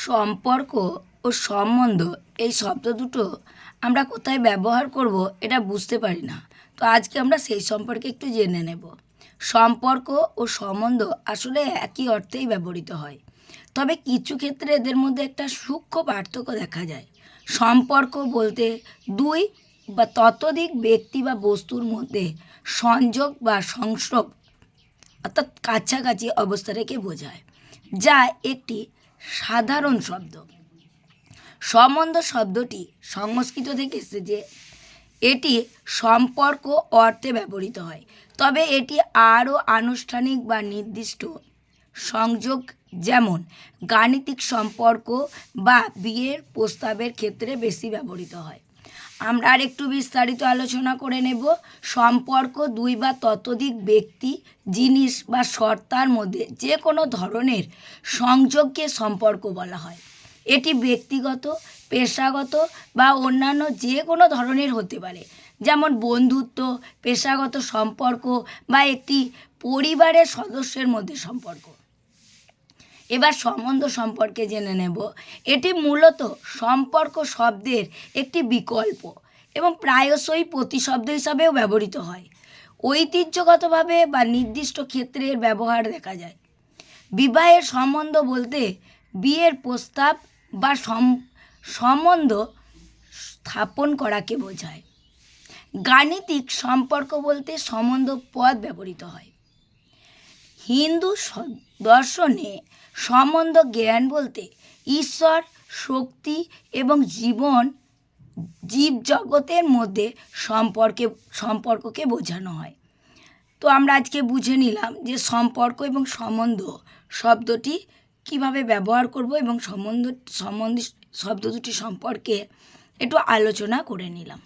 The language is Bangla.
সম্পর্ক ও সম্বন্ধ, এই শব্দ দুটো আমরা কোথায় ব্যবহার করব এটা বুঝতে পারি না। তো আজকে আমরা সেই সম্পর্কে একটু জেনে নেব। সম্পর্ক ও সম্বন্ধ আসলে একই অর্থেই ব্যবহৃত হয়। তবে কিছু ক্ষেত্রে এদের মধ্যে একটা সূক্ষ্ম পার্থক্য দেখা যায়। সম্পর্ক বলতে দুই বা ততোধিক ব্যক্তি বা বস্তুর মধ্যে সংযোগ বা সংস্রব, অর্থাৎ কাছাকাছি অবস্থাটাকে বোঝায়, যা একটি সাধারণ শব্দ। সম্বন্ধ শব্দটি সংস্কৃত থেকে এসেছে এটি সম্পর্ক অর্থে ব্যবহৃত হয়। তবে এটি আরও আনুষ্ঠানিক বা নির্দিষ্ট সংযোগ যেমন গাণিতিক সম্পর্ক বা বিয়ের প্রস্তাবের ক্ষেত্রে বেশি ব্যবহৃত হয়। আমরা আর একটু বিস্তারিত আলোচনা করে নেব। সম্পর্ক, দুই বা ততোধিক ব্যক্তি, জিনিস বা সত্তার মধ্যে যে কোনো ধরনের সংযোগকে সম্পর্ক বলা হয়। এটি ব্যক্তিগত, পেশাগত বা অন্যান্য যে কোনো ধরনের হতে পারে। যেমন বন্ধুত্ব, পেশাগত সম্পর্ক বা একটি পরিবারের সদস্যের মধ্যে সম্পর্ক। এবার সম্বন্ধ সম্পর্কে জেনে নেব। এটি মূলত সম্পর্ক শব্দের একটি বিকল্প এবং প্রায়শই প্রতিশব্দ হিসাবেও ব্যবহৃত হয়। ঐতিহ্যগতভাবে বা নির্দিষ্ট ক্ষেত্রের ব্যবহার দেখা যায়। বিবাহের সম্বন্ধ বলতে বিয়ের প্রস্তাব বা সম- সম্বন্ধ স্থাপন করাকে বোঝায়। গাণিতিক সম্পর্ক বলতে সম্বন্ধ পদ ব্যবহৃত হয়। হিন্দু দর্শনে সম্বন্ধ জ্ঞান বলতে ঈশ্বর, শক্তি এবং জীবন জীব জগতের মধ্যে সম্পর্কে, সম্পর্ককে বোঝানো হয়। তো আমরা আজকে বুঝে নিলাম যে সম্পর্ক এবং সম্বন্ধ শব্দটি কীভাবে ব্যবহার করব এবং সম্বন্ধ সম্বন্ধ, শব্দ দুটি সম্পর্কে একটু আলোচনা করে নিলাম।